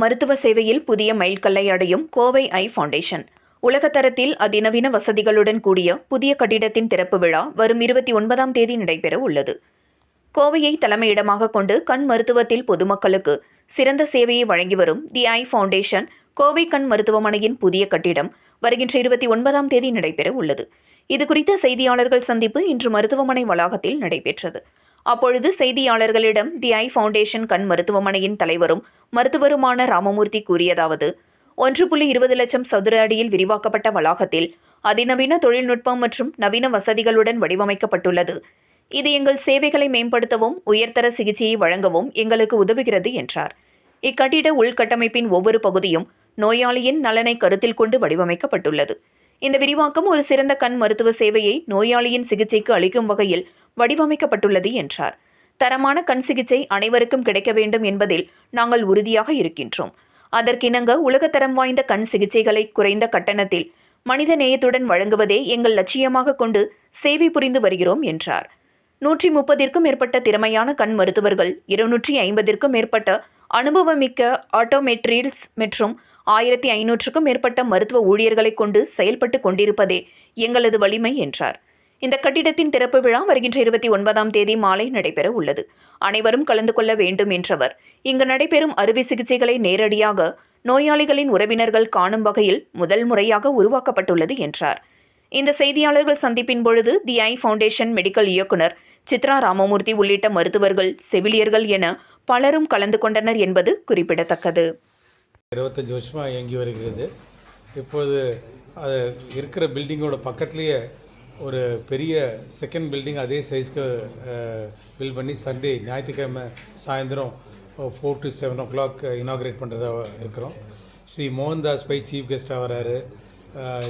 மருத்துவ சேவையில் புதிய மைல்கல்லை அடையும் கோவை ஐ ஃபவுண்டேஷன். உலகத்தரத்தில் அதிநவீன வசதிகளுடன் கூடிய புதிய கட்டிடத்தின் திறப்பு விழா வரும் இருபத்தி ஒன்பதாம் தேதி நடைபெற உள்ளது. கோவையை தலைமையிடமாக கொண்டு கண் மருத்துவத்தில் பொதுமக்களுக்கு சிறந்த சேவையை வழங்கி வரும் தி ஐ ஃபவுண்டேஷன் கோவை கண் மருத்துவமனையின் புதிய கட்டிடம் வருகின்ற இருபத்தி ஒன்பதாம் தேதி நடைபெற உள்ளது. இதுகுறித்த செய்தியாளர்கள் சந்திப்பு இன்று மருத்துவமனை வளாகத்தில் நடைபெற்றது. அப்பொழுது செய்தியாளர்களிடம் தி ஐ ஃபவுண்டேஷன் கண் மருத்துவமனையின் தலைவரும் மருத்துவருமான ராமமூர்த்தி கூறியதாவது ஒன்று புள்ளி இருபது லட்சம் சதுர அடியில் விரிவாக்கப்பட்ட வளாகத்தில் அதிநவீன தொழில்நுட்பம் மற்றும் நவீன வசதிகளுடன் வடிவமைக்கப்பட்டுள்ளது. இது எங்கள் சேவைகளை மேம்படுத்தவும் உயர்தர சிகிச்சையை வழங்கவும் எங்களுக்கு உதவுகிறது என்றார். இக்கட்டிட உள்கட்டமைப்பின் ஒவ்வொரு பகுதியும் நோயாளியின் நலனை கருத்தில் கொண்டு வடிவமைக்கப்பட்டுள்ளது. இந்த விரிவாக்கம் ஒரு சிறந்த கண் மருத்துவ சேவையை நோயாளியின் சிகிச்சைக்கு அளிக்கும் வகையில் வடிவமைக்கப்பட்டுள்ளது என்றார். தரமான கண் சிகிச்சை அனைவருக்கும் கிடைக்க வேண்டும் என்பதில் நாங்கள் உறுதியாக இருக்கின்றோம். அதற்கிணங்க உலகத்தரம் வாய்ந்த கண் சிகிச்சைகளை குறைந்த கட்டணத்தில் மனித நேயத்துடன் வழங்குவதே எங்கள் லட்சியமாக கொண்டு சேவை புரிந்து வருகிறோம் என்றார். நூற்றி முப்பதிற்கும் மேற்பட்ட திறமையான கண் மருத்துவர்கள் இருநூற்றி ஐம்பதிற்கும் மேற்பட்ட அனுபவமிக்க ஆட்டோமெட்ரியல்ஸ் மற்றும் ஆயிரத்தி ஐநூற்றுக்கும் மேற்பட்ட மருத்துவ ஊழியர்களை கொண்டு செயல்பட்டு கொண்டிருப்பதே எங்களது வலிமை என்றார். இந்த கட்டிடத்தின் திறப்பு விழா வருகின்ற இருபத்தி ஒன்பதாம் தேதி மாலை நடைபெற உள்ளது. அனைவரும் கலந்து கொள்ள வேண்டும் என்றவர். இங்கு நடைபெறும் அறுவை சிகிச்சைகளை நேரடியாக நோயாளிகளின் உறவினர்கள் காணும் வகையில் முதல் முறையாக உருவாக்கப்பட்டுள்ளது என்றார். இந்த செய்தியாளர்கள் சந்திப்பின் பொழுது தி ஐ ஃபவுண்டேஷன் மெடிக்கல் இயக்குனர் சித்ரா ராமமூர்த்தி உள்ளிட்ட மருத்துவர்கள் செவிலியர்கள் என பலரும் கலந்து கொண்டனர் என்பது குறிப்பிடத்தக்கது. இருபத்தஞ்சி வருஷமாக இயங்கி வருகிறது. இப்போது அது இருக்கிற பில்டிங்கோட பக்கத்துலேயே ஒரு பெரிய செகண்ட் பில்டிங் அதே சைஸ்க்கு பில் பண்ணி சண்டே ஞாயிற்றுக்கிழமை சாயந்தரம் four to seven o'clock inaugurate பண்ணுறதா இருக்கிறோம். ஸ்ரீ மோகன்தாஸ் பை சீஃப் கெஸ்ட்டாக வராரு.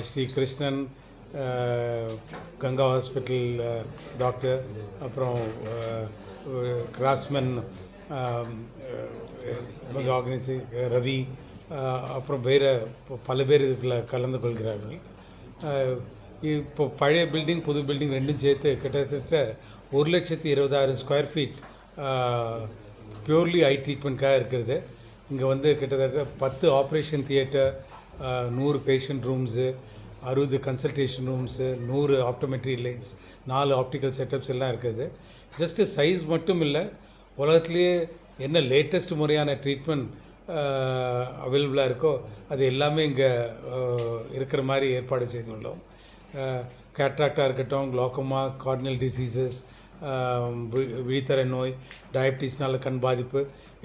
ஸ்ரீ கிருஷ்ணன் கங்கா ஹாஸ்பிட்டல் டாக்டர் அப்புறம் கிராஸ்மேன் ஆர்கனைசி ரவி அப்புறம் வேறு பல பேர் இதில் கலந்து கொள்கிறார்கள். இப்போ பழைய பில்டிங் புது பில்டிங் ரெண்டும் சேர்த்து கிட்டத்தட்ட ஒரு லட்சத்தி இருபதாயிரம் ஸ்கொயர் ஃபீட் பியூர்லி ஐ ட்ரீட்மெண்ட்காக இருக்கிறது. இங்கே வந்து கிட்டத்தட்ட பத்து ஆப்ரேஷன் தியேட்டர் நூறு பேஷண்ட் ரூம்ஸு அறுபது கன்சல்டேஷன் ரூம்ஸு நூறு ஆப்டோமெட்ரி லைன்ஸ் நாலு ஆப்டிக்கல் செட்டப்ஸ் எல்லாம் இருக்குது. ஜஸ்ட்டு சைஸ் மட்டும் இல்லை உலகத்துலேயே என்ன லேட்டஸ்ட் முறையான ட்ரீட்மெண்ட் அவைலபிளாக இருக்கோ அது எல்லாமே இங்கே இருக்கிற மாதிரி ஏற்பாடு செய்துள்ளோம். கேட்ராக்டாக இருக்கட்டும் குளோக்கமா கார்னல் டிசீசஸ் விழித்தர நோய் டயபிட்டிஸ்னால கண் பாதிப்பு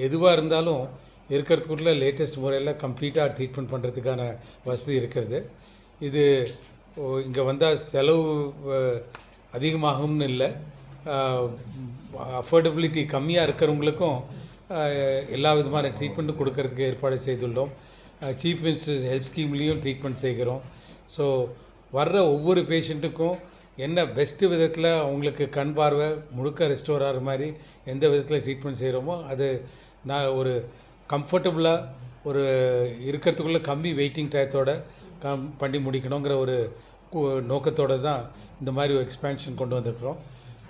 எதுவாக இருந்தாலும் இருக்கிறதுக்குள்ள லேட்டஸ்ட் முறையில் கம்ப்ளீட்டாக ட்ரீட்மெண்ட் பண்ணுறதுக்கான வசதி இருக்கிறது. இது இங்கே வந்தால் செலவு அதிகமாகும்னு இல்லை. அஃபோர்டபிலிட்டி கம்மியாக இருக்கிறவங்களுக்கும் எல்லா விதமான ட்ரீட்மெண்ட்டும் கொடுக்கறதுக்கு ஏற்பாடு செய்துள்ளோம். சீஃப் மினிஸ்டர் ஹெல்த் ஸ்கீம்லேயும் ட்ரீட்மெண்ட் செய்கிறோம். ஸோ வர்ற ஒவ்வொரு பேஷண்ட்டுக்கும் என்ன பெஸ்ட்டு விதத்தில் அவங்களுக்கு கண் பார்வை முழுக்க ரெஸ்டோர் ஆகிற மாதிரி எந்த விதத்தில் ட்ரீட்மெண்ட் செய்கிறோமோ அது நான் ஒரு கம்ஃபர்டபுளாக ஒரு இருக்கிறதுக்குள்ளே கம்மி வெயிட்டிங் டயத்தோட கம் பண்ணி முடிக்கணுங்கிற ஒரு நோக்கத்தோடு நோக்கத்தோட தான் இந்த மாதிரி ஒரு எக்ஸ்பேன்ஷன் கொண்டு வந்திருக்கிறோம்.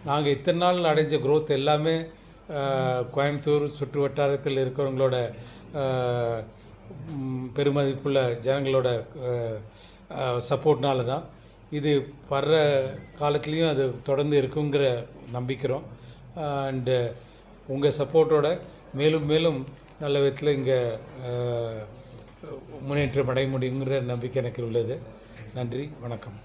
நாங்கள் இத்தனை நாள் அடைஞ்ச க்ரோத் எல்லாமே கோயம்புத்தூர் சுற்று வட்டாரத்தில் இருக்கிறவங்களோட பெருமதிப்புள்ள ஜனங்களோட சப்போர்ட்னால தான் இது வர்ற காலத்துலேயும் அது தொடர்ந்து இருக்குங்கிற நம்பிக்கிறோம். அண்டு உங்கள் சப்போர்ட்டோட மேலும் மேலும் நல்ல விதத்தில் இங்கே முன்னேற்றம் அடைய முடியுங்கிற நம்பிக்கை எனக்கு உள்ளது. நன்றி வணக்கம்.